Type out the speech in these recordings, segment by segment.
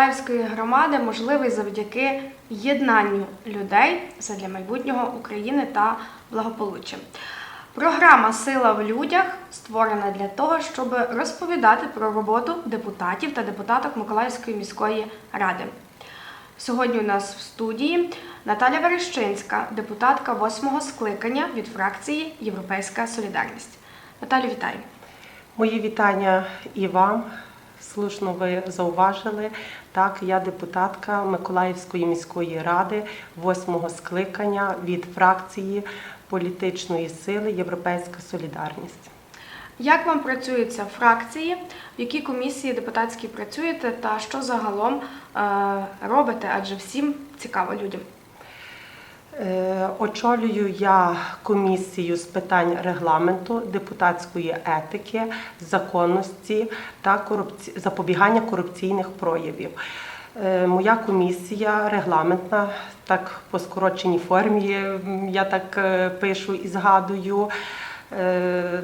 Миколаївської громади можливий завдяки єднанню людей задля майбутнього України та благополуччя. Програма Сила в людях створена для того, щоб розповідати про роботу депутатів та депутаток Миколаївської міської ради. Сьогодні у нас в студії Наталя Верещинська, депутатка восьмого скликання від фракції Європейська Солідарність. Наталю, вітаю! Мої вітання і вам. Слушно ви зауважили. Так, я депутатка Миколаївської міської ради, восьмого скликання від фракції політичної сили Європейська Солідарність. Як вам працюється фракції, в якій комісії депутатській працюєте та що загалом е, робите? Адже всім цікаво людям. Е, Очолюю я комісію з питань регламенту, депутатської етики, законності та корупці... запобігання корупційних проявів. Е, Моя комісія регламентна, так по скороченій формі, я так е, пишу і згадую. Е,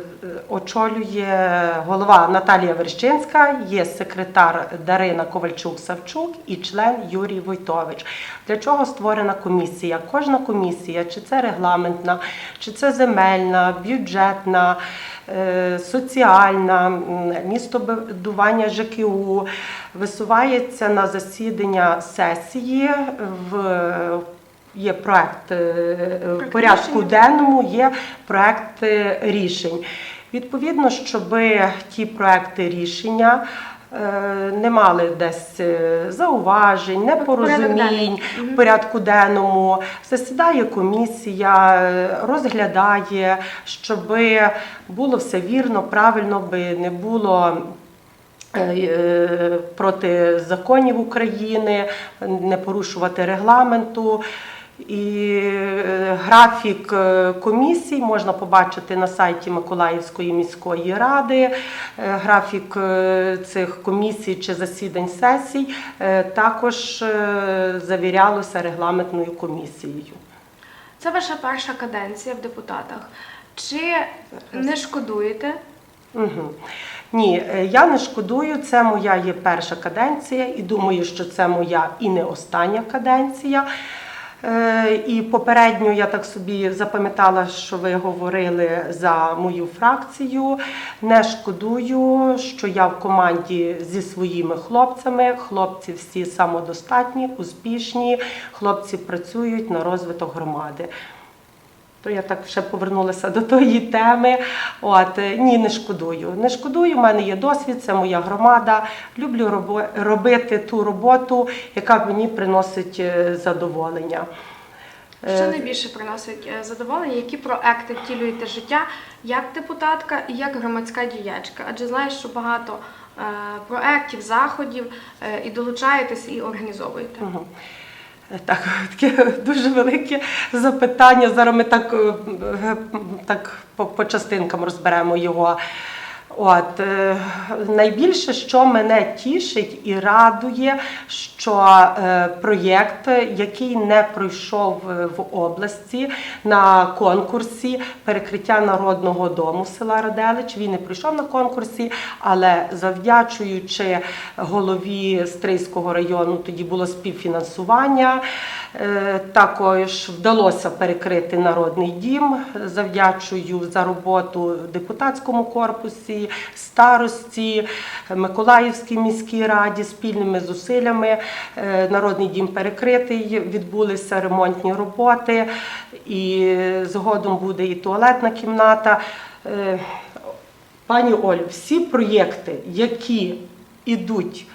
Очолює голова Наталія Верщинська, є секретар Дарина Ковальчук-Савчук і член Юрій Войтович. Для чого створена комісія? Кожна комісія, чи це регламентна, чи це земельна, бюджетна, е, соціальна, містобудування ЖКУ, висувається на засідання сесії в Є проект е, в порядку денному, є проекти рішень. Відповідно, щоб ті проекти рішення е, не мали десь е, зауважень, непорозумінь в порядку денному, засідає комісія, е, розглядає, щоб було все вірно, правильно, би не було. е, Проти законів України, не порушувати регламенту. І е, графік е, комісій можна побачити на сайті Миколаївської міської ради. Е, Графік цих комісій чи засідань сесій також завірялося регламентною комісією. Це ваша перша каденція в депутатах. Чи не шкодуєте? Угу. Ні, я не шкодую. Це моя є перша каденція, і думаю, що це моя і не остання каденція. Е, І попередньо я так собі запам'ятала, що ви говорили за мою фракцію. Не шкодую, що я в команді зі своїми хлопцями. Хлопці всі самодостатні, успішні. Хлопці працюють на розвиток громади. То я так ще повернулася до тої теми. От е, ні, не шкодую. Не шкодую. У мене є досвід, це моя громада. Люблю робо- робити ту роботу, яка мені приносить е, задоволення. Е, Що найбільше приносить е, задоволення? Які проекти втілюєте життя як депутатка і як громадська діячка? Адже знаєш, що багато е, проєктів, заходів е, і долучаєтесь, і організовуєте. Мгм. Так, таке дуже велике запитання. Зараз ми так, е, е, так по, по частинкам розберемо його. От е, найбільше, що мене тішить і радує, що е, проєкт, який не пройшов е, в області на конкурсі перекриття народного дому села Раделич, він не пройшов на конкурсі, але завдячуючи голові Стрийського району, тоді було співфінансування. Також вдалося перекрити народний дім. Завдячую за роботу депутатському корпусі, старості, Миколаївській міській раді спільними зусиллями. Е, Народний дім перекритий, відбулися ремонтні роботи, і згодом буде і туалетна кімната. Е, Пані Олю, всі проєкти, які ідуть,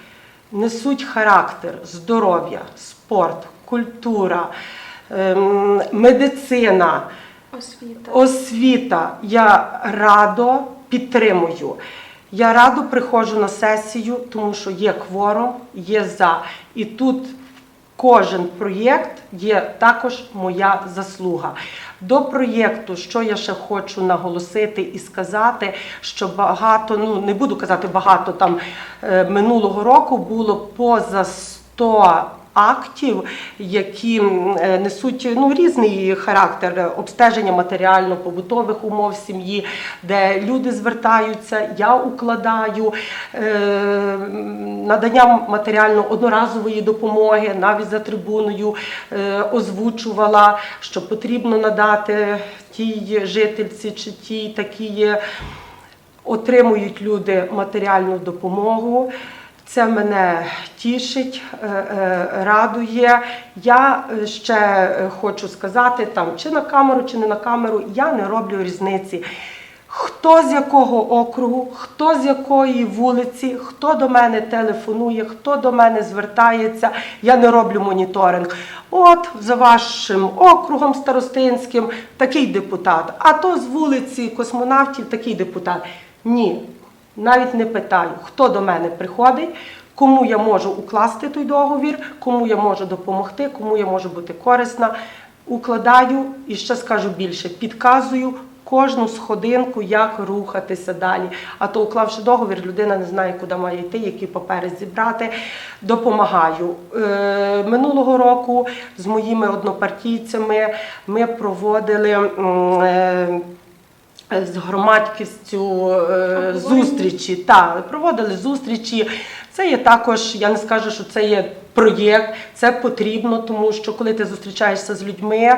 несуть характер здоров'я, спорт, культура, ем, медицина, Освіта. освіта, я радо підтримую. Я радо приходжу на сесію, тому що є кворум, є за. І тут кожен проєкт є також моя заслуга. До проєкту, що я ще хочу наголосити і сказати, що багато, ну не буду казати багато, там е, минулого року було поза 100 актів, які е, несуть ну, різний характер обстеження матеріально-побутових умов сім'ї, де люди звертаються, я укладаю е, надання матеріально одноразової допомоги, навіть за трибуною е, озвучувала, що потрібно надати тій жительці чи тій такій отримують люди матеріальну допомогу. Це мене тішить, е, е, радує. Я е, ще хочу сказати, там чи на камеру, чи не на камеру, я не роблю різниці. Хто з якого округу, хто з якої вулиці, хто до мене телефонує, хто до мене звертається, я не роблю моніторинг. От за вашим округом старостинським такий депутат, а то з вулиці космонавтів такий депутат. Ні, навіть не питаю, хто до мене приходить, кому я можу укласти той договір, кому я можу допомогти, кому я можу бути корисна. Укладаю і ще скажу більше, підказую кожну сходинку, як рухатися далі. А то, уклавши договір, людина не знає, куди має йти, які папери зібрати. Допомагаю. Е, минулого року з моїми однопартійцями ми проводили. е, з громадськістю е, зустрічі. Так, проводили зустрічі. Це є також, я не скажу, що це є проєкт, це потрібно, тому що коли ти зустрічаєшся з людьми,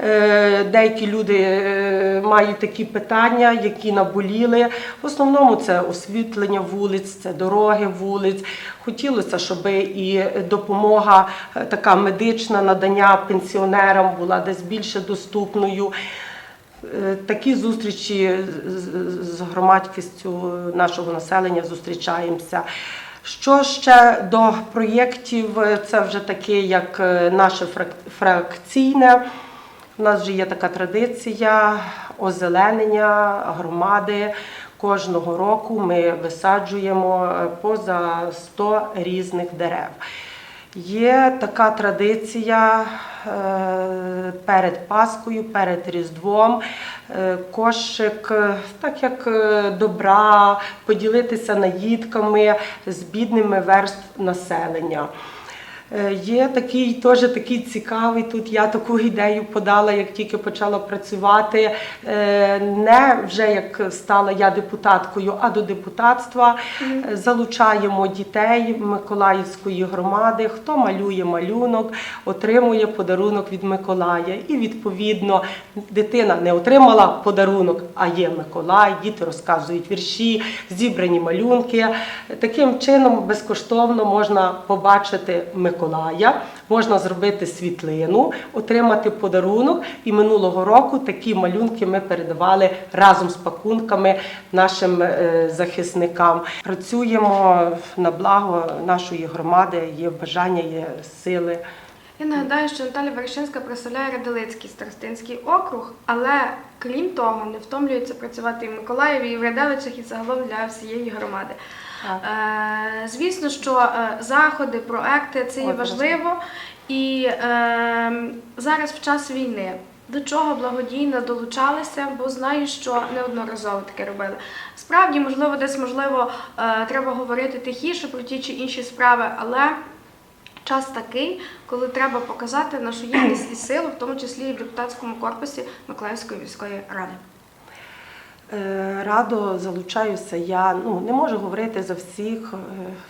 е, деякі люди е, мають такі питання, які наболіли. В основному це освітлення вулиць, це дороги вулиць. Хотілося, щоб і допомога е, така медична надання пенсіонерам була десь більше доступною. Е, Такі зустрічі з- громадськістю нашого населення зустрічаємося. Що ще до проєктів, це вже таке, як е, наше фракційне. У нас вже є така традиція озеленення громади. Кожного року ми висаджуємо е, поза 100 різних дерев. Є така традиція е, перед Паскою, перед Різдвом, е, кошик, е, так як добра, поділитися наїдками з бідними верств населення. Е, Є такий теж такий цікавий. Тут я таку ідею подала, як тільки почала працювати. Е, Не вже як стала я депутаткою, а до депутатства Е, залучаємо дітей Миколаївської громади. Хто малює малюнок, отримує подарунок від Миколая. І відповідно дитина не отримала подарунок, а є Миколай. Діти розказують вірші, зібрані малюнки. Таким чином безкоштовно можна побачити Миколая, можна зробити світлину, отримати подарунок. І минулого року такі малюнки ми передавали разом з пакунками нашим е, захисникам. Працюємо на благо нашої громади, є бажання, є сили. Я нагадаю, що Наталя Вершинська представляє Радилицький старостинський округ, але крім того, не втомлюється працювати і в Миколаєві, і в Радилицях, і загалом для всієї громади. Е, звісно, що е, заходи, проекти це є важливо. І е, зараз в час війни. До чого благодійно долучалися, бо знаю, що неодноразово таке робили. Справді, можливо, десь можливо е, треба говорити тихіше про ті чи інші справи, але час такий, коли треба показати нашу єдність і силу, в тому числі і в депутатському корпусі Миколаївської міської ради. Е, Радо залучаюся я. Ну не можу говорити за всіх. е,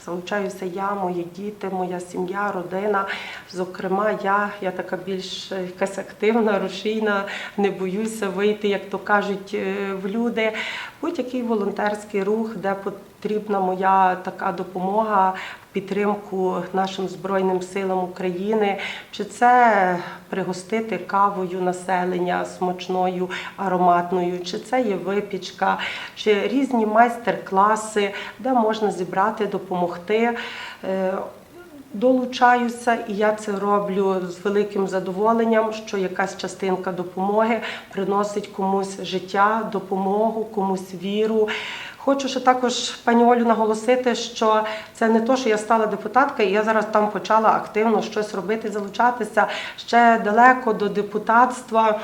Залучаюся я, мої діти, моя сім'я, родина. Зокрема, я, я така більш е, якась активна, рушійна, не боюся вийти, як то кажуть, в люди. Будь-який волонтерський рух, де потрібна моя така допомога. в Підтримку нашим Збройним силам України, чи це пригостити кавою населення смачною, ароматною, чи це є випічка, чи різні майстер-класи, де можна зібрати, допомогти. Е, Долучаюся, і я це роблю з великим задоволенням, що якась частинка допомоги приносить комусь життя, допомогу, комусь віру. Хочу ще також пані Олю наголосити, що це не то, що я стала депутаткою, і я зараз там почала активно щось робити, залучатися ще далеко до депутатства.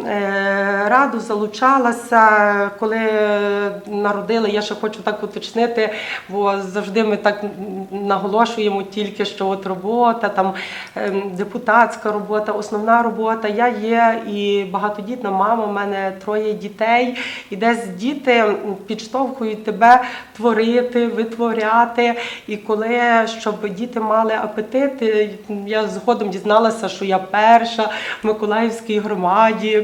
Е, Раду залучалася, коли народила, я ще хочу так уточнити, бо завжди ми так наголошуємо тільки, що от робота, там ем, депутатська робота, основна робота. Я є і багатодітна мама, у мене троє дітей, і десь діти підштовхують тебе творити, витворяти. І коли щоб діти мали апетит, е, я згодом дізналася, що я перша в Миколаївській громаді.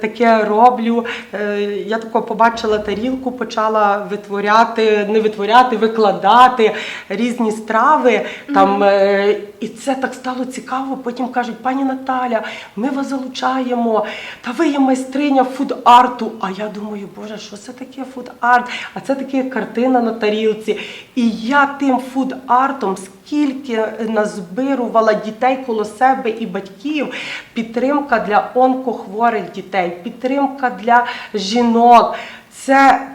Таке роблю. Е, Я тако побачила тарілку, почала витворяти, не витворяти, викладати різні страви. Там, е, і це так стало цікаво. Потім кажуть, пані Наталя, ми вас залучаємо. Та ви є майстриня фуд-арту. А я думаю, боже, що це таке фуд-арт? А це таке картина на тарілці. І я тим фуд-артом скільки назбирувала дітей коло себе і батьків, підтримка для онкохворих дітей, підтримка для жінок. Це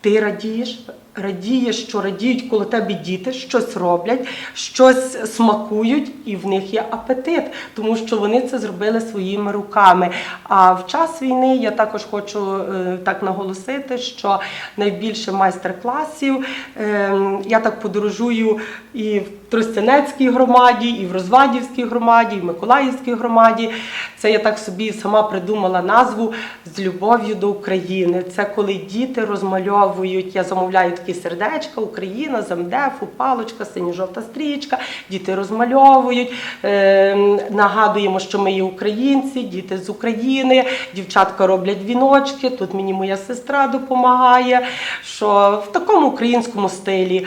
ти радієш, радієш, що радіють коло тебе діти, щось роблять, щось смакують, і в них є апетит, тому що вони це зробили своїми руками. А в час війни я також хочу е, так наголосити, що найбільше майстер-класів. е, я так подорожую і в Тростянецькій громаді, і в Розвадівській громаді, і в Миколаївській громаді. Це я так собі сама придумала назву з любов'ю до України. Це коли діти розмальовують. Я замовляю такі сердечка, Україна, замдефу, палочка, синьо-жовта стрічка. Діти розмальовують. Е, нагадуємо, що ми є українці, діти з України, дівчатка роблять віночки. Тут мені моя сестра допомагає. Що в такому українському стилі.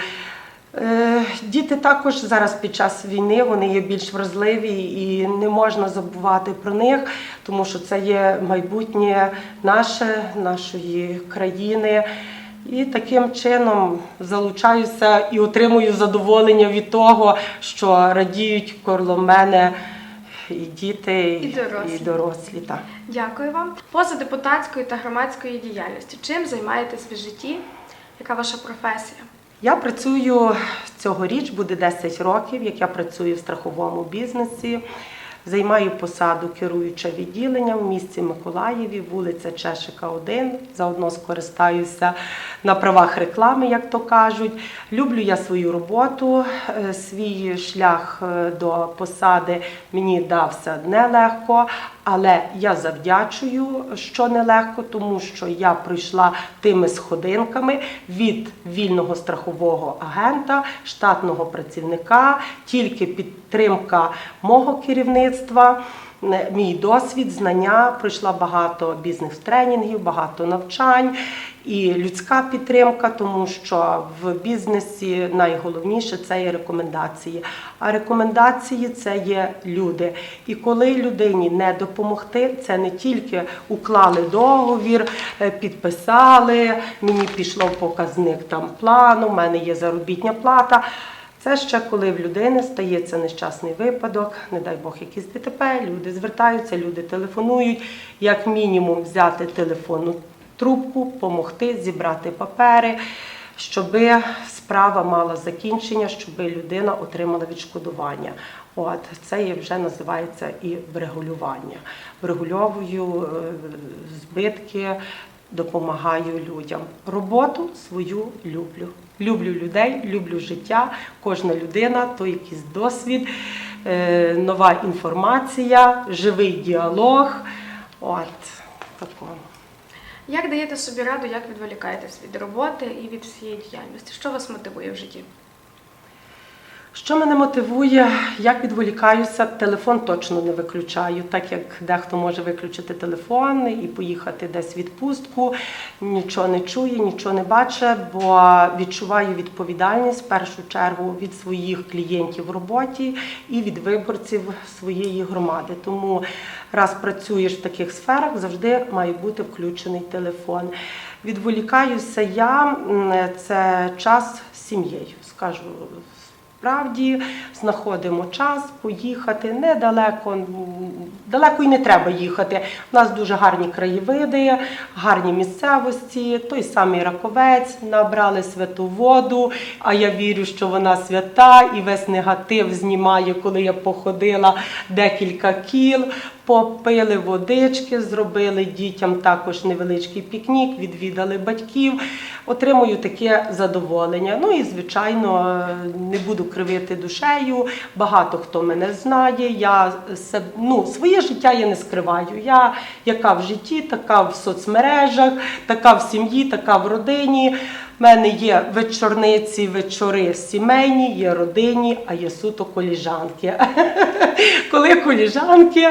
Е, Діти також зараз під час війни вони є більш вразливі і не можна забувати про них, тому що це є майбутнє наше, нашої країни. І таким чином залучаюся і отримую задоволення від того, що радіють коло мене і діти, І дорослі. І дорослі так. Дякую вам. Поза депутатською та громадською діяльністю. Чим займаєтесь в житті? Яка ваша професія? Я працюю цьогоріч, буде 10 років, як я працюю в страховому бізнесі. Займаю посаду керуюча відділення в місті Миколаєві, вулиця Чешика, 1. Заодно скористаюся на правах реклами, як то кажуть. Люблю я свою роботу. Е, Свій шлях е, до посади мені дався нелегко, але я завдячую, що нелегко, тому що я прийшла тими сходинками від вільного страхового агента, штатного працівника, тільки підтримка мого керівництва. Мій досвід, знання пройшла багато бізнес-тренінгів, багато навчань і людська підтримка, тому що в бізнесі найголовніше це є рекомендації. А рекомендації це є люди. І коли людині не допомогти, це не тільки уклали договір, е, підписали, мені пішло показник там плану, в мене є заробітня плата. Це ще коли в людини стається нещасний випадок, не дай Бог, якісь ДТП, люди звертаються, люди телефонують. Як мінімум взяти телефонну трубку, допомогти, зібрати папери, щоб справа мала закінчення, щоб людина отримала відшкодування. От це є вже називається і врегулювання. Врегульовую е, збитки, допомагаю людям. Роботу свою люблю. Люблю людей, люблю життя. Кожна людина то якийсь досвід, е, нова інформація, живий діалог. От такого. Як даєте собі раду, як відволікаєтесь від роботи і від всієї діяльності? Що вас мотивує в житті? Що мене мотивує, як відволікаюся, телефон точно не виключаю, так як дехто може виключити телефон і поїхати десь в відпустку, нічого не чує, нічого не бачить, бо відчуваю відповідальність в першу чергу від своїх клієнтів в роботі і від виборців своєї громади. Тому раз працюєш в таких сферах, завжди має бути включений телефон. Відволікаюся я це час з сім'єю, скажу справді знаходимо час поїхати недалеко, далеко і не треба їхати. У нас дуже гарні краєвиди, гарні місцевості, той самий раковець, набрали святу воду, а я вірю, що вона свята і весь негатив знімає, коли я походила декілька кіл, попили водички, зробили дітям також невеличкий пікнік, відвідали батьків. Отримую таке задоволення. Ну і звичайно, е, не буду кривити душею. Багато хто мене знає. Я ну, своє життя я не скриваю. Я яка в житті, така в соцмережах, така в сім'ї, така в родині. У мене є вечорниці, вечори сімейні, є родині, а є суто коліжанки. Коли коліжанки,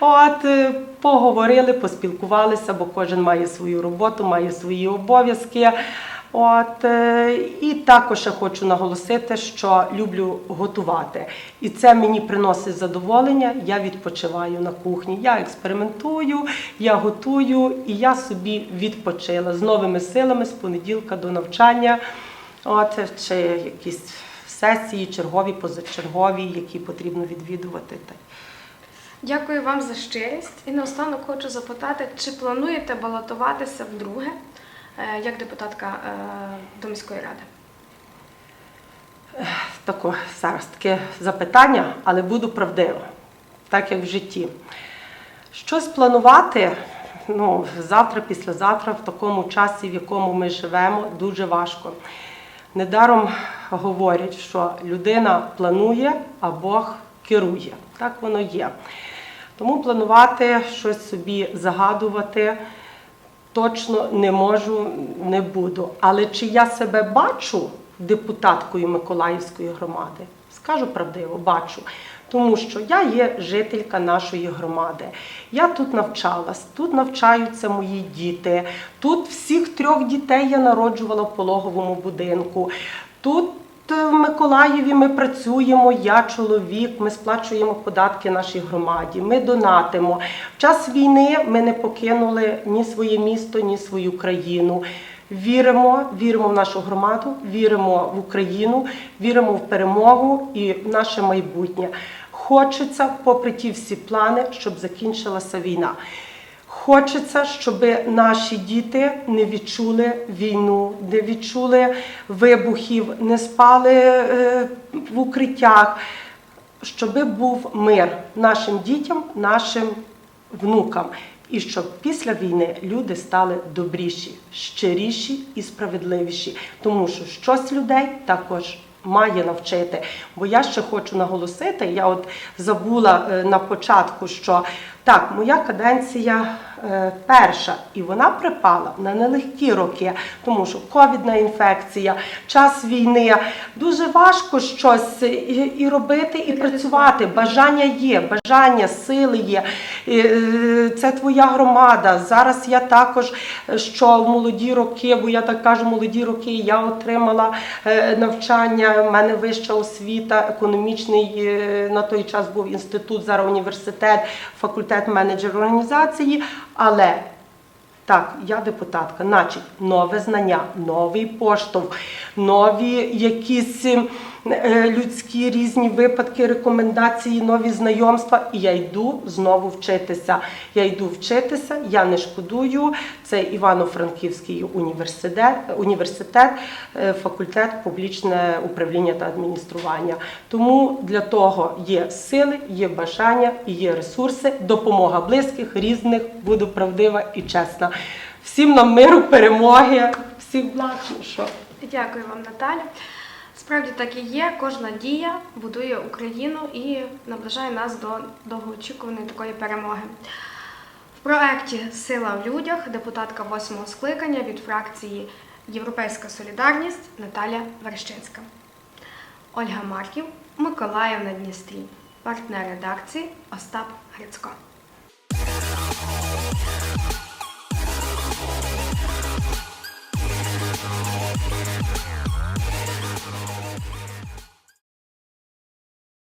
от е, поговорили, поспілкувалися, бо кожен має свою роботу, має свої обов'язки. От е, і також я хочу наголосити, що люблю готувати, і це мені приносить задоволення. Я відпочиваю на кухні. Я експериментую, я готую, і я собі відпочила з новими силами з понеділка до навчання. От чи якісь сесії, чергові, позачергові, які потрібно відвідувати. Дякую вам за щирість. І наостанок хочу запитати, чи плануєте балотуватися вдруге як депутатка е, до міської ради? Тако зараз таке запитання, але буду правдива, так як в житті. Щось планувати ну, завтра, післязавтра, в такому часі, в якому ми живемо, дуже важко. Недаром говорять, що людина планує, а Бог керує. Так воно є. Тому планувати щось собі загадувати точно не можу, не буду. Але чи я себе бачу депутаткою Миколаївської громади? Скажу правдиво, бачу. Тому що я є жителька нашої громади. Я тут навчалась, тут навчаються мої діти. Тут всіх трьох дітей я народжувала в пологовому будинку. Тут е, в Миколаєві ми працюємо, я чоловік, ми сплачуємо податки нашій громаді, ми донатимо. В час війни ми не покинули ні своє місто, ні свою країну. Віримо, віримо в нашу громаду, віримо в Україну, віримо в перемогу і в наше майбутнє. Хочеться, попри ті всі плани, щоб закінчилася війна. Хочеться, щоб наші діти не відчули війну, не відчули вибухів, не спали е, в укриттях, щоб був мир нашим дітям, нашим внукам. І щоб після війни люди стали добріші, щиріші і справедливіші, тому що щось людей також має навчити. Бо я ще хочу наголосити, я от забула е, на початку, що так, моя каденція перша, і вона припала на нелегкі роки, тому що ковідна інфекція, час війни. Дуже важко щось і, робити, і працювати. Бажання є, бажання, сили є. Е, Це твоя громада. Зараз я також, е, що в молоді роки, бо я так кажу, молоді роки я отримала е, навчання. в мене вища освіта, економічний е, на той час був інститут, зараз університет, факультет менеджер організації. Але так, я депутатка, значить, нове знання, новий поштовх, нові якісь е, людські різні випадки, рекомендації, нові знайомства. І я йду знову вчитися. Я йду вчитися, я не шкодую. Це Івано-Франківський університет, університет, е, факультет публічне управління та адміністрування. Тому для того є сили, є бажання і є ресурси, допомога близьких, різних, буду правдива і чесна. Всім нам миру, перемоги, всіх благ. Дякую вам, Наталя. Справді так і є. Кожна дія будує Україну і наближає нас до довгоочікуваної такої перемоги. В проекті Сила в людях депутатка восьмого скликання від фракції Європейська Солідарність Наталя Верещинська. Ольга Марків, Миколаїв на Дністрі. Партнер редакції Остап Грицько.